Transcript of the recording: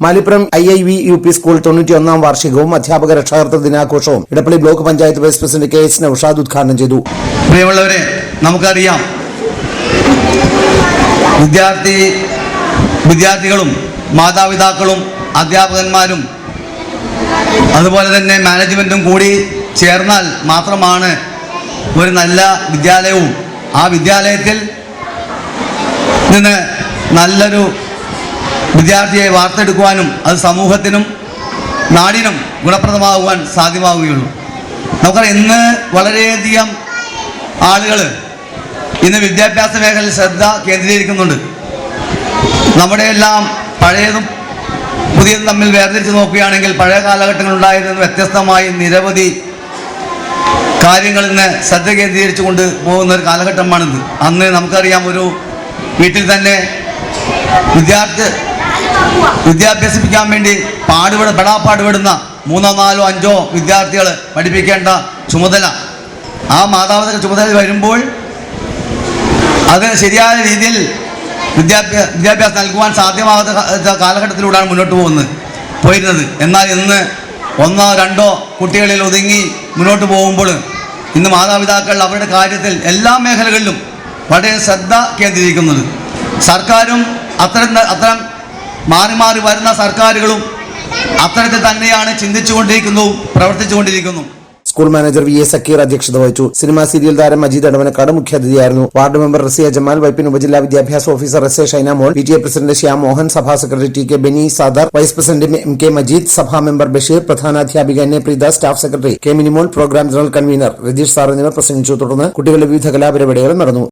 Malipuram I I V U P school തൊണ്ണൂറ്റിയൊന്നാം വാർഷികവും അധ്യാപക രക്ഷാകർത്തൃ ദിനാഘോഷവും Edappally block panchayat vice president K S Noushad ഉദ്ഘാടനം ചെയ്തു. പ്രിയമുള്ളവരെ നമുക്കറിയാം വിദ്യാർത്ഥി വിദ്യാർത്ഥികളും മാതാപിതാക്കളും അധ്യാപകന്മാരും അതുപോലെ തന്നെ മാനേജ്മെന്റും കൂടി ചേർന്നാൽ മാത്രമാണ് ഒരു നല്ല വിദ്യാലയവും ആ വിദ്യാലയത്തിൽ നിന്ന് നല്ലൊരു വിദ്യാർത്ഥിയെ വാർത്തെടുക്കുവാനും അത് സമൂഹത്തിനും നാടിനും ഗുണപ്രദമാകുവാൻ സാധ്യമാവുകയുള്ളൂ. നമുക്കറിയാം ഇന്ന് വളരെയധികം ആളുകൾ ഇന്ന് വിദ്യാഭ്യാസ മേഖലയിൽ ശ്രദ്ധ കേന്ദ്രീകരിക്കുന്നുണ്ട്. നമ്മുടെ എല്ലാം പഴയതും പുതിയതും തമ്മിൽ വേർതിരിച്ച് നോക്കുകയാണെങ്കിൽ പഴയ കാലഘട്ടങ്ങളിലുണ്ടായിരുന്ന വ്യത്യസ്തമായി നിരവധി കാര്യങ്ങളിൽ നിന്ന് ശ്രദ്ധ കേന്ദ്രീകരിച്ചു കൊണ്ട് പോകുന്ന ഒരു കാലഘട്ടമാണിത്. അന്ന് നമുക്കറിയാം ഒരു വീട്ടിൽ തന്നെ വിദ്യാർത്ഥി വിദ്യാഭ്യസിപ്പിക്കാൻ വേണ്ടി പാടുപെട പെടാ പാടുപെടുന്ന മൂന്നോ നാലോ അഞ്ചോ വിദ്യാർത്ഥികൾ പഠിപ്പിക്കേണ്ട ചുമതല. ആ മാതാപിതാക്കൾ ചുമതല വരുമ്പോൾ അത് ശരിയായ രീതിയിൽ വിദ്യാഭ്യാസ വിദ്യാഭ്യാസം നൽകുവാൻ സാധ്യമാകാത്ത കാലഘട്ടത്തിലൂടെയാണ് മുന്നോട്ട് പോകുന്നത് പോയിരുന്നത്. എന്നാൽ ഇന്ന് ഒന്നോ രണ്ടോ കുട്ടികളിൽ ഒതുങ്ങി മുന്നോട്ട് പോകുമ്പോൾ ഇന്ന് മാതാപിതാക്കൾ അവരുടെ കാര്യത്തിൽ എല്ലാ മേഖലകളിലും വളരെ ശ്രദ്ധ കേന്ദ്രീകരിക്കുന്നത്. സർക്കാരും അത്തരം അത്തരം മാറി മാറി വരുന്ന സർക്കാരുകളും അത്തരത്തിൽ തന്നെയാണ് ചിന്തിച്ചുകൊണ്ടിരിക്കുന്നു പ്രവർത്തിച്ചുകൊണ്ടിരിക്കുന്നു. School manager V A Zakir അധ്യക്ഷത വഹിച്ചു. സിനിമാ സീരിയൽ താരം മജീദ് അടവനക്കാട് മുഖ്യാതിഥിയായിരുന്നു. വാർഡ് മെമ്പർ റസിയ ജമാൽ വൈപ്പിൻ ഉപജില്ലാ വിദ്യാഭ്യാസ officer S A Shainamol P T A president Shyam Mohan സഭാ secretary T K Beni Sadar vice president M K Majeed സഭാ member Basheer പ്രധാനാധ്യാപിക N A Preetha staff secretary K Minimol programme general convener Ratheesh sir എന്നിവർ പ്രസംഗിച്ചു. തുടർന്ന് കുട്ടികളുടെ വിവിധ കലാപരിപാടികൾ നടന്നു.